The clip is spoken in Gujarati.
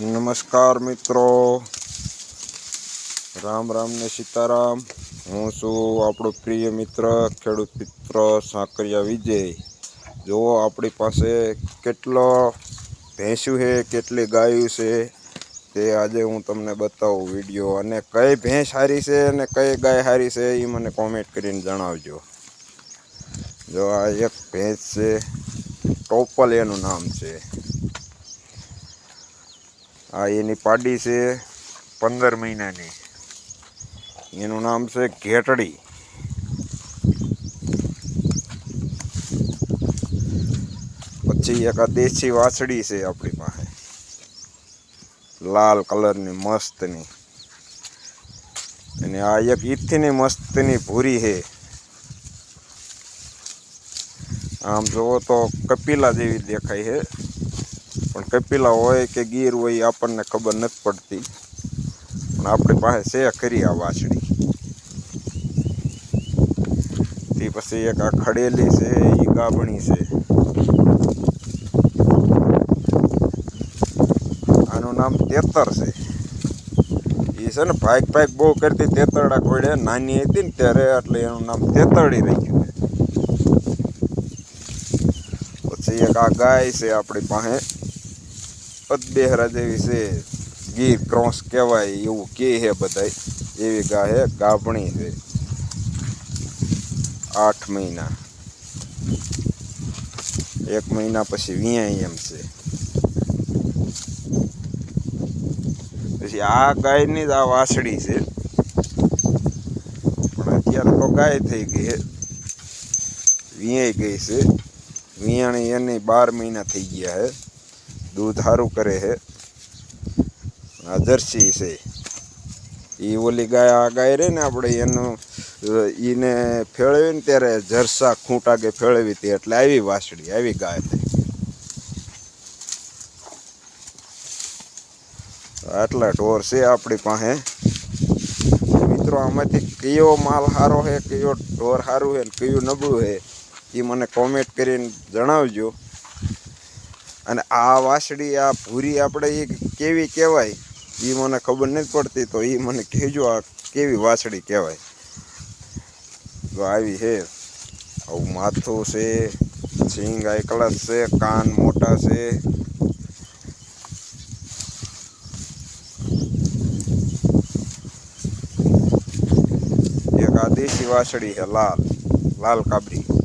નમસ્કાર મિત્રો. રામ રામ ને સીતારામ. હું છું આપણો પ્રિય મિત્ર, ખેડૂત મિત્ર સાંકરિયા વિજય. જો આપણી પાસે કેટલો ભેંસ્યું છે, કેટલી ગાયું છે, તે આજે હું તમને બતાવું વીડિયો. અને કઈ ભેંસ સારી છે અને કઈ ગાય સારી છે એ મને કોમેન્ટ કરીને જણાવજો. જો આ એક ભેંસ છે, ટોપલ એનું નામ છે. આ એની પાડી છે પંદર મહિનાની. એનું નામ છે ઘેટડી. પછી એક આ દેશી વાછડી છે આપણી પાસે. લાલ કલરની મસ્તની. અને આ એક ઈથીની મસ્તની ભૂરી છે. આમ જોવો તો કપિલા જેવી દેખાય છે. પણ કપિલા હોય કે ગીર હોય એ આપણને ખબર નથી પડતી. પણ આપણી પાસે છે ખરી આ વાછડી. તે પછી એક આ ખડેલી છે એ ગાભણી છે. આનું નામ તેતર છે. એ છે ને ભાઈક ભાઈક બહુ કરતી તેતરડા કોડે નાની હતી ને ત્યારે એટલે એનું નામ તેતરડી રહી ગયું પછી એક આ ગાય છે આપણી પાસે. પદબેહરા જેવી છે. ગીર ક્રોસ કહેવાય એવું કે છે બધાય. એવી ગાય છે ગાભણી છે આઠ મહિના. એક મહિના પછી વિયાય એમ છે. પછી આ ગાયની જ આ વાસળી છે. પણ અત્યારે તો ગાય થઈ ગઈ છે વિયાઈ ગઈ છે. વિયાણી એની બાર મહિના થઈ ગયા છે દૂધ સારું કરે છે આ જર્સી છે. એ ઓલી ગાય આ ગાય રહે ને આપણે એનું એને ફેળવીને ત્યારે જરસા ખૂંટા કે ફેળવી હતી એટલે આવી વાસળી આવી ગાય થઈ આટલા ઢોર છે આપણી પાસે. મિત્રો, આમાંથી કયો માલ સારો છે કયો ઢોર સારું છે કયું નબળું છે એ મને કોમેન્ટ કરીને જણાવજો. અને આ વાસળી, આ ભૂરી આપણે એ કેવી કહેવાય? એ મને ખબર નથી પડતી, તો એ મને કહેજો આ કેવી વાસળી કહેવાય. તો આવી છે આવું માથું છે સિંગ એકલા છે, કાન મોટા છે. એક આ દેશી વાસળી છે, લાલ લાલ કાબરી.